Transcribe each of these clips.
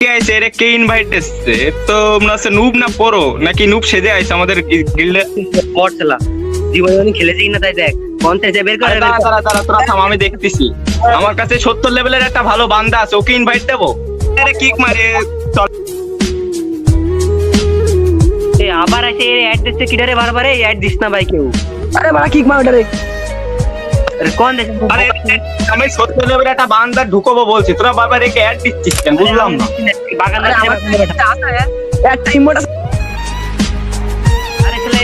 আইছে এর কে ইনভাইট এসছে? তো মনে হচ্ছে নুব না পড়ো নাকি নুব সেজে আইছে আমাদের গিল্ডে পর চালা জীবনে খেলেছি কিনা তাই দেখ। কন্টেস্টে বের করে দাঁড়া দাঁড়া দাঁড়া তোরা থাম আমি দেখতেছি। আমার কাছে সত্তর লেভেলের একটা ভালো বান্দা আছে ওকে ইনভাইট দেবো? আরে কিক মারে চল। এ আবার আছে এর অ্যাড দিচ্ছে কিডারে বারবার এই অ্যাড দিস না ভাই কেউ। আরে বাড়া কিক মার ওটারে কোন দেশ আরে আমি একটা বান্দা ঢুকবো বলছি। তোরা বারবার একে অ্যাড দিচ্ছিস কেন? বুঝলাম না। বাগানে আরে একটা ইমোট আছে আরে ছেলে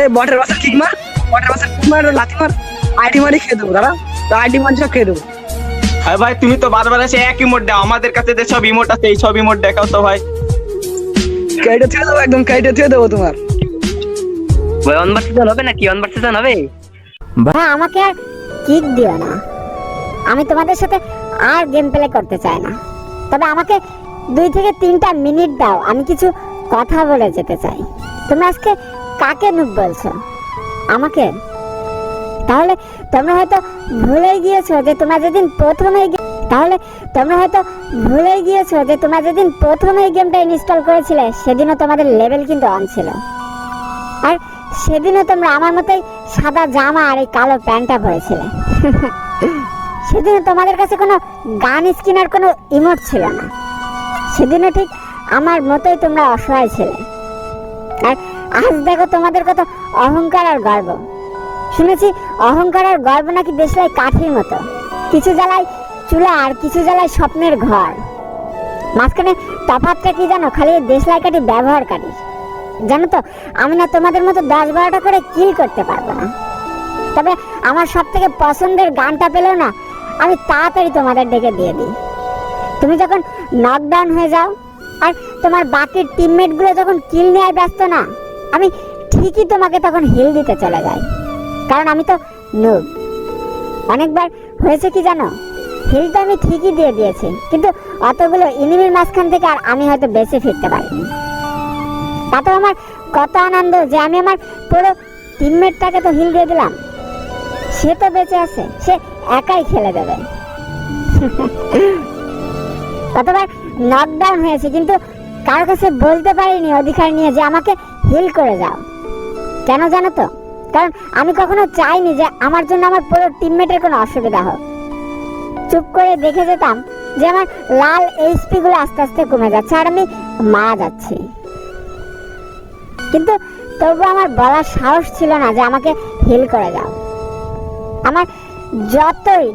এই বটের বাসা কিক মার। বটের বাসা কিক মার লাথি মার। আইডি মারি খেয়ে দেবো দাঁড়া। তো আইডি মারি সব খেয়ে দেবো। আরে ভাই তুমি তো বারবার এসে এক ইমোট দাও। আমাদের কাছে যে সব ইমোট আছে এই সব ইমোট দেখাও তো ভাই। কেটে থুয়ে দেবো একদম কেটে থুয়ে দেবো তোমার। ভাই অন ভার্সেশন হবে নাকি? অনবার ভার্সেশন হবে? ভাই আমাকে আর কিক দিও না। আমি তোমাদের সাথে আর গেম প্লে করতে চাই না। তবে আমাকে দুই থেকে তিনটা মিনিট দাও, আমি কিছু কথা বলে যেতে চাই। তোমরা আজকে কাকে নুব বলছো? আমাকে? তাহলে তোমরা হয়তো ভুলে গিয়েছো যে তোমরা যেদিন প্রথমে তাহলে তোমরা হয়তো ভুলে গিয়েছো যে তোমরা যেদিন প্রথমে এই গেমটা ইনস্টল করেছিলে, সেদিনও তোমাদের লেভেল কিন্তু অন ছিল। আর সেদিনও তোমরা আমার মতোই সাদা জামা আর এই কালো প্যান্টটা পরেছিলে। সেদিনও তোমাদের কাছে কোনো গান স্কিনার কোনো ইমোট ছিল না। সেদিনও ঠিক আমার মতোই তোমরা অসহায় ছিলে। আর আজ দেখো তোমাদের কত অহংকার আর গর্ব। শুনেছি অহংকার আর গর্ব নাকি দেশলাই কাঠির মতো। কিছু জ্বালায় চুলা আর কিছু জ্বালায় স্বপ্নের ঘর। মাঝখানে তফাৎটা কি জানো? খালি দেশলাই কাঠি ব্যবহারকারী জানো তো, আমি না তোমাদের মতো দশ বারোটা করে কিল করতে পারব না। তবে আমার সব থেকে পছন্দের গানটা পেলেও না, আমি তাড়াতাড়ি তোমাদের ডেকে দিয়ে দিই। তুমি যখন নকডাউন হয়ে যাও, আর তোমার বাকি টিমমেটগুলো যখন কিল নেওয়ায় ব্যস্ত না, আমি ঠিকই তোমাকে তখন হিল দিতে চলে যাই। কারণ আমি তো নুব অনেকবার হয়েছে কি জানো হিল তো আমি ঠিকই দিয়ে দিয়েছি, কিন্তু অতগুলো ইনিমির মাঝখান থেকে আর আমি হয়তো বেঁচে ফিরতে পারিনি। তাতে আমার কত আনন্দ যে আমি আমার পুরো টিমমেটটাকে তো হিল দিয়ে দিলাম। সে তো বেঁচে আছে, সে একাই খেলে দেবে। কতবার নকডাউন হয়েছে, কিন্তু কারও কাছে বলতে পারিনি অধিকার নিয়ে যে আমাকে হিল করে যাও। কেন জানো তো? কারণ আমি কখনো চাইনি যে আমার জন্য আমার পুরো টিমমেটের কোনো অসুবিধা হোক। চুপ করে দেখে যেতাম যে আমার লাল এইচপি গুলো আস্তে আস্তে কমে যাচ্ছে আর আমি মারা যাচ্ছি। কিন্তু তবু আমার বলার সাহস ছিল না যে আমাকে হিল করে যাও আমার যতই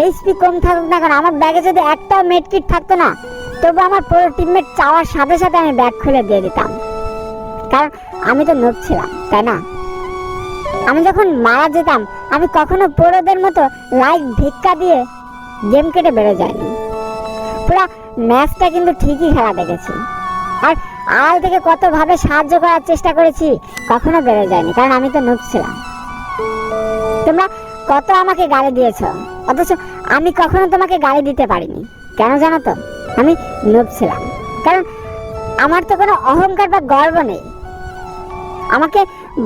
এইচপি কম থাকুক না কেন, আমার ব্যাগে যদি একটাও মেডকিট থাকতো না, তবু আমার পুরো টিমমেট চাওয়ার সাথে সাথে আমি ব্যাগ খুলে দিয়ে দিতাম। কারণ আমি তো নোব ছিলাম, তাই না? আমি যখন মারা যেতাম, আমি কখনো পুরোদের মতো লাইক ভিক্ষা দিয়ে গেম কেটে বেড়ে যায়নি পুরো ম্যাচটা কিন্তু ঠিকই খেলা দেখেছি। আর আড়াল থেকে কতভাবে সাহায্য করার চেষ্টা করেছি কখনো বেড়ে যায়নি, কারণ আমি তো নুব ছিলাম। তোমরা কত আমাকে গালি দিয়েছ, অথচ আমি কখনো তোমাকে গালি দিতে পারিনি। কেন জানো তো? আমি নুব ছিলাম। কারণ আমার তো কোনো অহংকার বা গর্ব নেই। আমাকে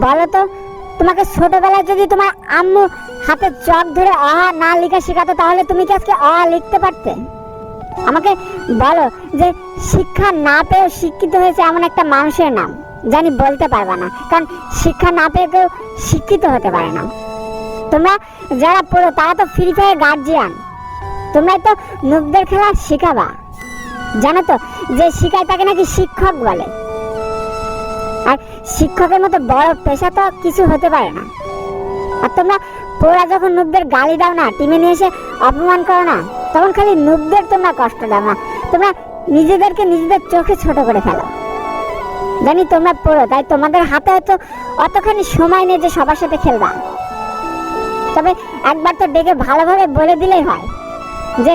বলো তো, তোমাকে ছোটবেলায় যদি তোমার আম্মু হাতে চক ধরে অহা না লেখা শেখাতো, তাহলে তুমি কি আজকে অহা লিখতে পারতে? আমাকে বলো যে শিক্ষা না পেয়েও শিক্ষিত হয়েছে এমন একটা মানুষের নাম, জানি বলতে পারবা না, কারণ শিক্ষা না পেয়ে কেউ শিক্ষিত হতে পারে না। তোমরা যারা পড়ো, তারা তো ফ্রি ফায়ার গার্জিয়ান তোমরাই তো নুবদের খেলা শেখাবা। জানো তো, যে শিখায় তাকে নাকি শিক্ষক বলে। আর শিক্ষকের মতো বড় পেশা তো কিছু হতে পারে না। আর তোমরা পোড়া যখন নুবদের গালি দাও না, টিমে নিয়ে এসে অপমান করো না? তখন খালি নুবদের তোমরা কষ্ট দাও না তোমরা নিজেদেরকে নিজেদের চোখে ছোট করে ফেলো। জানি তোমরা পড়ো, তাই তোমাদের হাতে হয়তো অতখানি সময় নেই যে সবার সাথে খেলবা। তবে একবার তো ডেকে ভালোভাবে বলে দিলেই হয় যে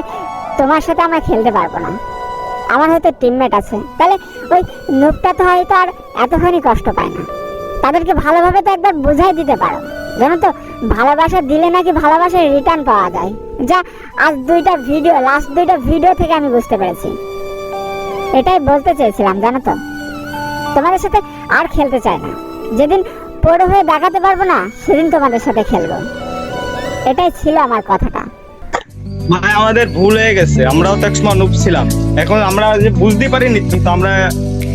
তোমার সাথে আমরা খেলতে পারব না। আমার হয়তো টিমমেট আছে, তাহলে ওই নুবটা তো হয়তো আর এতখানি কষ্ট পায় না। তাদেরকে ভালোভাবে তো একবার বোঝাই দিতে পারো। জানো তো ভালোবাসা দিলে নাকি ভালোবাসার রিটার্ন পাওয়া যায়। যা আজ দুইটা ভিডিও লাস্ট দুইটা ভিডিও থেকে আমি বুঝতে পেরেছি। এটাই বলতে চেয়েছিলাম জানো তো। তোমাদের সাথে আর খেলতে চাই না। যেদিন পড়ে হয়ে দেখাতে পারব না সেদিন তোমাদের সাথে খেলব। এটাই ছিল আমার কথাটা। ভাই আমাদের ভুল হয়ে গেছে আমরাও তো একসময় নুব ছিলাম। এখন আমরা যে বুঝতে পারিনি কিন্তু আমরা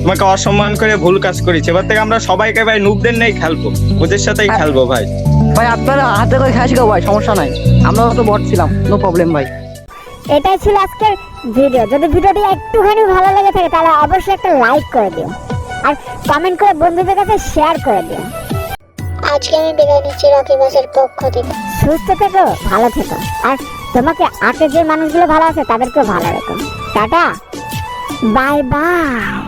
তোমাকে অসম্মান করে ভুল কাজ করেছি। এবার থেকে আমরা সবাইকে ভাই নুবদের নেই খেলব। ওদের সাথেই খেলব ভাই। ভাই আপনারা হাতে করে শিখাও ভাই সমস্যা নাই। আমরাও তো বট ছিলাম নো প্রবলেম ভাই। এটাই ছিল আজকের ভিডিও যদি ভিডিওটি একটুখানি ভালো লেগে থাকে তাহলে অবশ্যই একটা লাইক করে দিও। আর কমেন্ট করে বন্ধুদের কাছে শেয়ার করে দিও। আজকে আমি বিদায় নিচ্ছি রকি বাসের পক্ষ থেকে। সুস্থ থেকো ভালো থেকো। আর তোমাকে আগে যে মানুষগুলো ভালো আছে তাদেরকেও ভালো রেখো। টাটা। Bye bye.